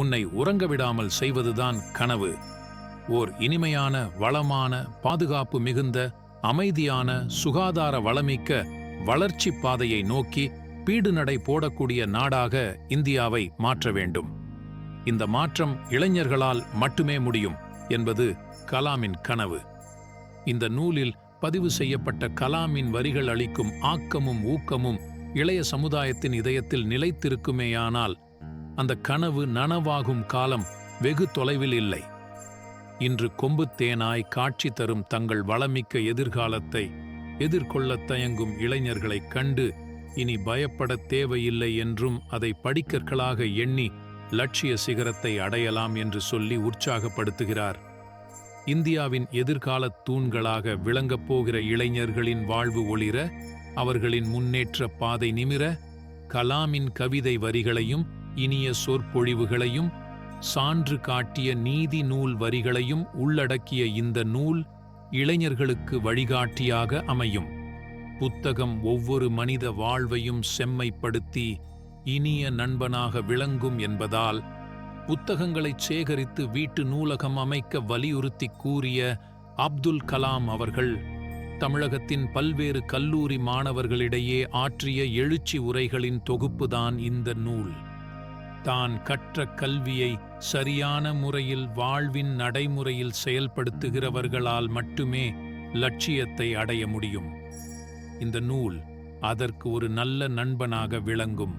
உன்னை உறங்க விடாமல் செய்வதுதான் கனவு. ஓர் இனிமையான வளமான பாதுகாப்பு மிகுந்த அமைதியான சுகாதார வளமிக்க வளர்ச்சி பாதையை நோக்கி பீடு நடை போடக்கூடிய நாடாக இந்தியாவை மாற்ற வேண்டும். இந்த மாற்றம் இளைஞர்களால் மட்டுமே முடியும் என்பது கலாமின் கனவு. இந்த நூலில் பதிவு செய்யப்பட்ட கலாமின் வரிகள் அளிக்கும் ஆக்கமும் ஊக்கமும் இளைய சமுதாயத்தின் இதயத்தில் நிலைத்திருக்குமேயானால் அந்த கனவு நனவாகும் காலம் வெகு தொலைவில் இல்லை. இன்று கொம்புத்தேனாய் காட்சி தரும் தங்கள் வளமிக்க எதிர்காலத்தை எதிர்கொள்ளத் தயங்கும் இளைஞர்களைக் கண்டு இனி பயப்படத் தேவையில்லை என்றும் அதை படிக்கற்களாக எண்ணி லட்சிய சிகரத்தை அடையலாம் என்று சொல்லி உற்சாகப்படுத்துகிறார். இந்தியாவின் எதிர்காலத் தூண்களாக விளங்கப் போகிற இளைஞர்களின் வாழ்வு ஒளிர அவர்களின் முன்னேற்ற பாதை நிமிர கலாமின் கவிதை வரிகளையும் இனிய சொற்பொழிவுகளையும் சான்று காட்டிய நீதி நூல் வரிகளையும் உள்ளடக்கிய இந்த நூல் இளைஞர்களுக்கு வழிகாட்டியாக அமையும். புத்தகம் ஒவ்வொரு மனித வாழ்வையும் செம்மைப்படுத்தி இனிய நண்பனாக விளங்கும் என்பதால் புத்தகங்களைச் சேகரித்து வீட்டு நூலகம் அமைக்க வலியுறுத்தி கூறிய அப்துல் கலாம் அவர்கள் தமிழகத்தின் பல்வேறு கல்லூரி மாணவர்களிடையே ஆற்றிய எழுச்சி உரைகளின் தொகுப்புதான் இந்த நூல். தான் கற்ற கல்வியை சரியான முறையில் வாழ்வின் நடைமுறையில் செயல்படுத்துகிறவர்களால் மட்டுமே லட்சியத்தை அடைய முடியும். இந்த நூல் அதற்கு ஒரு நல்ல நண்பனாக விளங்கும்.